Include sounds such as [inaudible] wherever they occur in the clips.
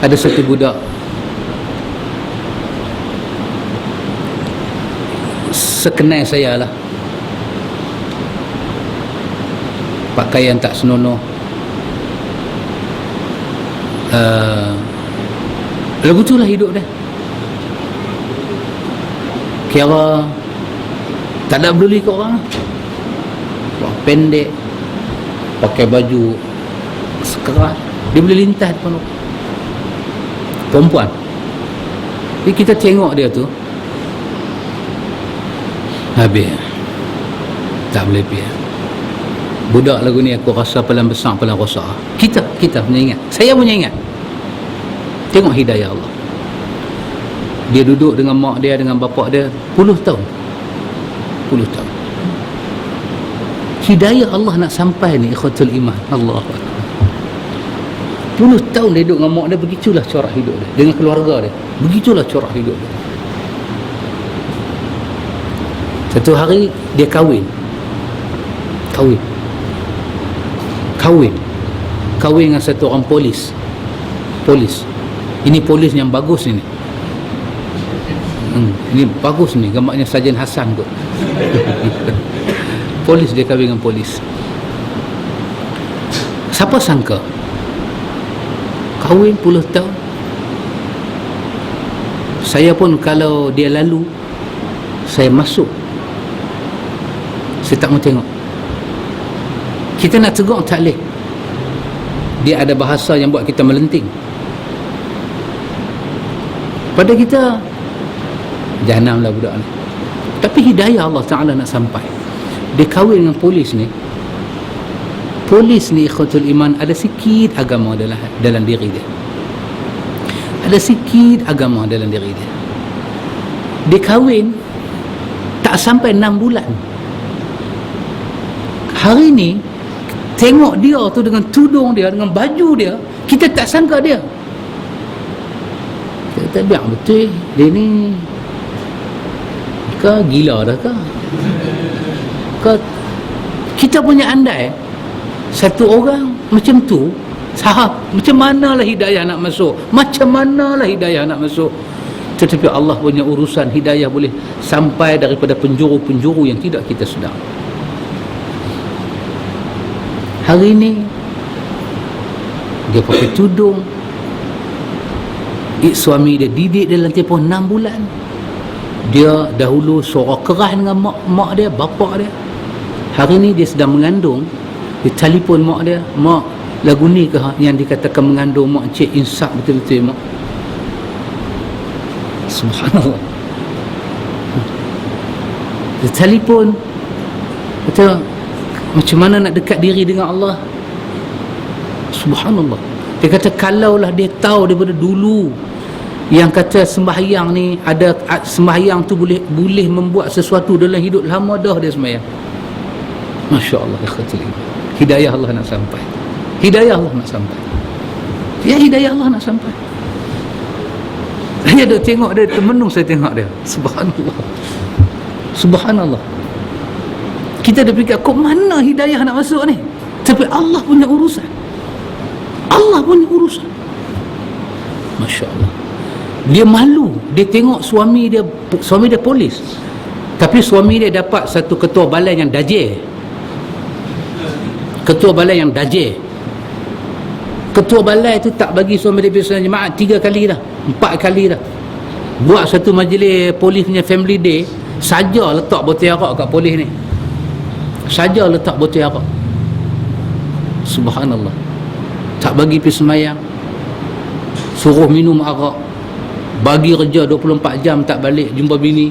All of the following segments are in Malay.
ada satu budak. Sekenal saya lah. Pakaian tak senonoh. Uh, lagu tu lah hidup dia. Kira tak ada peduli ke orang orang pendek. Pakai baju sekerat dia boleh lintas depan perempuan jadi kita tengok dia tu. Habis. Tak boleh biar budak lagu ni aku rasa paling besar paling rosak. Kita kita punya ingat. Saya punya ingat. Tengok hidayah Allah. Dia duduk dengan mak dia dengan bapak dia puluh tahun. Puluh tahun. Hidayah Allah nak sampai ni ikhwatul iman. Allah puluh tahun dia duduk dengan mak dia begitulah corak hidup dia. Dengan keluarga dia begitulah corak hidup dia. Satu hari dia kahwin. Kahwin. Kahwin. Kahwin dengan satu orang polis. Polis. Ini polis yang bagus ini. Hmm, ini bagus ni. Gambarnya Sajen Hasan kot. [laughs] Polis dia kahwin dengan polis. Siapa sangka kahwin puluh tahun. Saya pun kalau dia lalu saya masuk. Saya tak mau tengok. Kita nak tegur tak boleh. Dia ada bahasa yang buat kita melenting. Pada kita jahanam lah budak ni. Tapi hidayah Allah Ta'ala nak sampai. Dia kahwin dengan polis ni polis ni ikhwatul iman ada sikit agama dalam, dalam diri dia. Ada sikit agama dalam diri dia. Dia kahwin tak sampai 6 bulan. Hari ni tengok dia tu dengan tudung dia dengan baju dia kita tak sangka dia. Kita tak biar betul dia ni ke gila dah ke ke kita punya andai satu orang macam tu sahab macam manalah hidayah nak masuk? Macam manalah hidayah nak masuk? Tetapi Allah punya urusan hidayah boleh sampai daripada penjuru-penjuru yang tidak kita sedar. Hari ni dia pakai tudung. Ik suami dia didik dalam tempoh 6 bulan. Dia dahulu suara keras dengan mak, mak dia bapa dia. Hari ni dia sedang mengandung dia telefon mak dia. Mak lagu ni ke yang dikatakan mengandung mak cik insaf betul-betul mak. Subhanallah. Dia telefon. Kata macam mana nak dekat diri dengan Allah? Subhanallah. Dia kata kalaulah dia tahu daripada dulu yang kata sembahyang ni ada sembahyang tu boleh boleh membuat sesuatu dalam hidup lama dah dia sembahyang. Masya Allah hidayah Allah nak sampai. Hidayah Allah nak sampai. Ya hidayah Allah nak sampai. Saya ada tengok dia termenung saya tengok dia. Subhanallah. Subhanallah. Kita dah fikir kok mana hidayah nak masuk ni? Tapi Allah punya urusan. Allah punya urusan. Masya Allah dia malu. Dia tengok suami dia suami dia polis. Tapi suami dia dapat satu ketua balai yang dajir ketua balai yang dajir. Ketua balai tu tak bagi suami dia biasa jemaah tiga kali dah empat kali dah. Buat satu majlis polis punya family day saja letak botol arak kat polis ni. Saja letak botol arak. Subhanallah. Tak bagi pergi semayang. Suruh minum arak. Bagi kerja 24 jam tak balik jumpa bini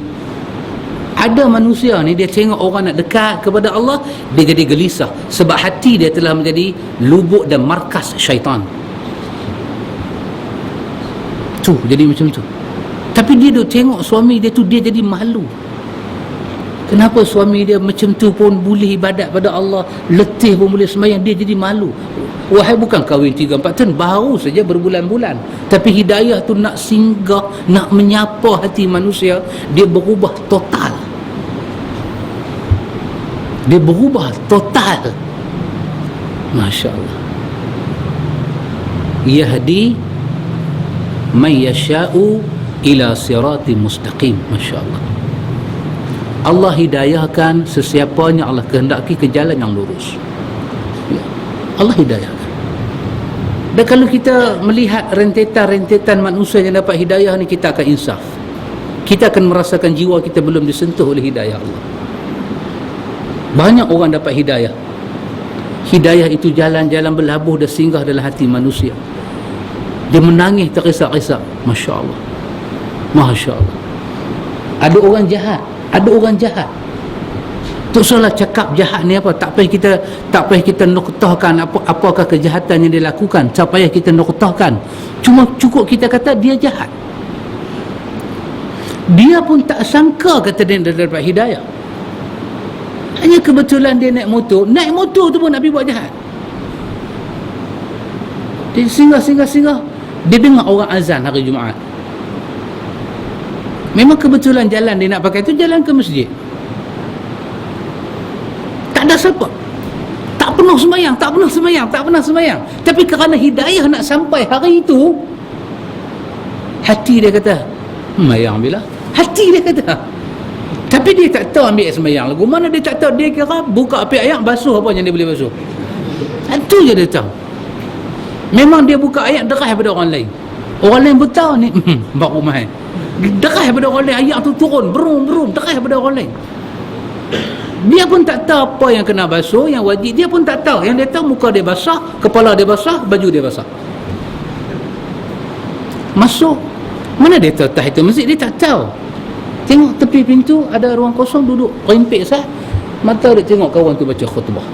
ada manusia ni dia tengok orang nak dekat kepada Allah dia jadi gelisah. Sebab hati dia telah menjadi lubuk dan markas syaitan. Tu jadi macam tu. Tapi dia duk tengok suami dia tu dia jadi malu. Kenapa suami dia macam tu pun boleh ibadat pada Allah Letih pun boleh semayang Dia jadi malu. Wahai bukan kahwin 3-4 tahun Baru saja berbulan-bulan. Tapi hidayah tu nak singgah Nak menyapa hati manusia Dia berubah total Dia berubah total. Masya Allah yahdi man yasha'u ila sirati mustaqim. masya-Allah. Allah hidayahkan sesiapa yang Allah kehendaki ke jalan yang lurus. Ya. Allah hidayahkan. Dan kalau kita melihat rentetan-rentetan manusia yang dapat hidayah ni kita akan insaf. Kita akan merasakan jiwa kita belum disentuh oleh hidayah Allah banyak orang dapat hidayah. Hidayah itu jalan-jalan berlabuh dan singgah dalam hati manusia. Dia menangis terisak-isak Masya Allah Masya Allah ada orang jahat. Ada orang jahat. Tu salah cakap jahat ni apa? Tak payah kita tak payah kita noktahkan apa apakah kejahatan yang dia lakukan tak payah kita noktahkan. Cuma cukup kita kata dia jahat. Dia pun tak sangka kata dia dapat hidayah hanya kebetulan dia naik motor naik motor tu pun Nabi buat jahat dia singgah singgah singgah dia dengar orang azan hari Jumaat Memang kebetulan jalan dia nak pakai tu jalan ke masjid. Tak ada siapa. Tak pernah semayang, tak pernah semayang, tak pernah semayang. Tapi kerana hidayah nak sampai hari itu, hati dia kata, semayang bila? Hati dia kata. Tapi dia tak tahu ambil semayang lagu. Mana dia tak tahu. Dia kira buka api ayat, basuh apa yang dia boleh basuh. Itu je dia tahu. Memang dia buka ayat deras daripada orang lain. Orang lain bertahu ni, [laughs] bak rumah ni. Deras daripada orang lain. Ayat tu turun berum berum. Deras daripada orang lain. Dia pun tak tahu apa yang kena basuh yang wajib. Dia pun tak tahu. Yang dia tahu muka dia basah kepala dia basah baju dia basah. Masuk. Mana dia tahu itu? Masjid dia tak tahu tengok tepi pintu ada ruang kosong duduk rimpik sah. Mata dia tengok kawan tu baca khutbah.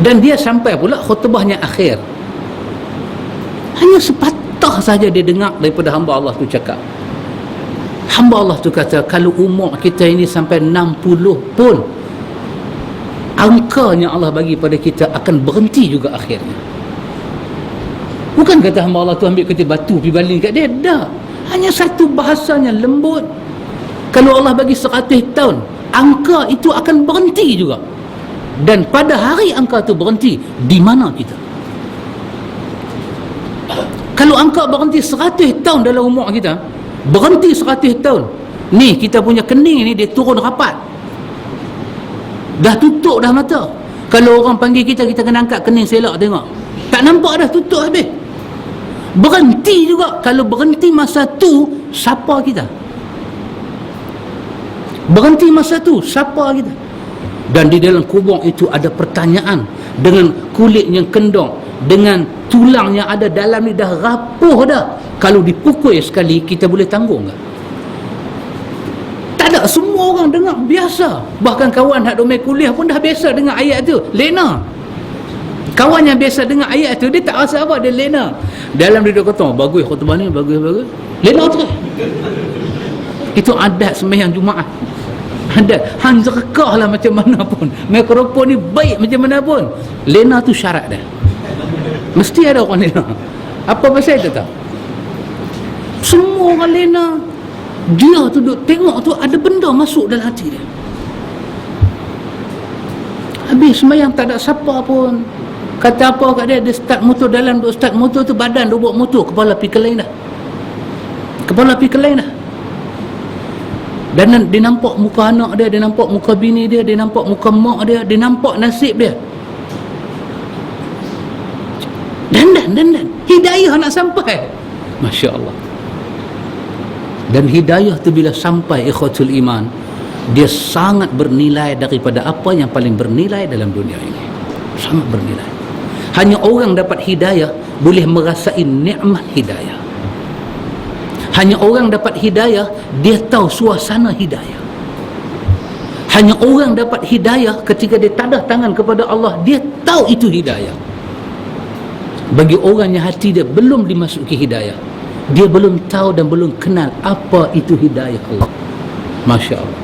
Dan dia sampai pula khutbahnya akhir. Hanya sepat patah saja dia dengar daripada hamba Allah tu cakap. Hamba Allah tu kata kalau umur kita ini sampai 60 pun angkanya Allah bagi pada kita akan berhenti juga akhirnya. Bukan kata hamba Allah tu ambil kertas batu pergi baling kat dia dah hanya satu bahasanya lembut. Kalau Allah bagi 100 tahun angka itu akan berhenti juga. Dan pada hari angka itu berhenti di mana kita? Kalau angka berhenti 100 tahun dalam umur kita berhenti 100 tahun ni kita punya kening ni dia turun rapat. Dah tutup dah mata. Kalau orang panggil kita kita kena angkat kening selak tengok. Tak nampak dah tutup habis berhenti juga. Kalau berhenti masa tu siapa kita? Berhenti masa tu siapa kita? Dan di dalam kubur itu ada pertanyaan dengan kulit yang kendong dengan tulang yang ada dalam ni dah rapuh dah. Kalau dipukul sekali kita boleh tanggung tak? tak ada. Semua orang dengar biasa. Bahkan kawan hak domai kuliah pun dah biasa dengar ayat tu. Lena kawan yang biasa dengar ayat tu dia tak rasa apa dia lena dalam dia kata bagus khutbah ni bagus bagus lena terus itu adat sembahyang Jumaat adat hang rekah lah macam mana pun mikrofon ni baik macam mana pun lena tu syarat dah Mesti ada orang lena. Apa pasal itu tak? Semua orang lena. Dia tu duduk tengok tu ada benda masuk dalam hati dia. Habis semayang tak ada siapa pun. Kata apa kat dia, dia start motor dalam duk start motor tu badan duk buat motor, kepala pergi ke lain dah. Kepala pergi ke lain dah. Dan dia nampak muka anak dia, dia nampak muka bini dia, dia nampak muka mak dia, dia nampak nasib dia. dan dan dan hidayah nak sampai. Masya Allah dan hidayah tu bila sampai ikhwatul iman dia sangat bernilai daripada apa yang paling bernilai dalam dunia ini. Sangat bernilai hanya orang dapat hidayah boleh merasai nikmat hidayah. Hanya orang dapat hidayah dia tahu suasana hidayah. Hanya orang dapat hidayah ketika dia tadah tangan kepada Allah dia tahu itu hidayah. Bagi orang yang hati dia belum dimasuki hidayah dia belum tahu dan belum kenal apa itu hidayah Allah. Masya Allah.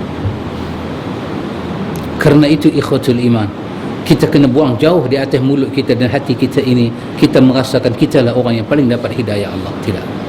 Kerana itu ikhwatul iman kita kena buang jauh di atas mulut kita dan hati kita ini. Kita merasakan kita lah orang yang paling dapat hidayah Allah. Tidak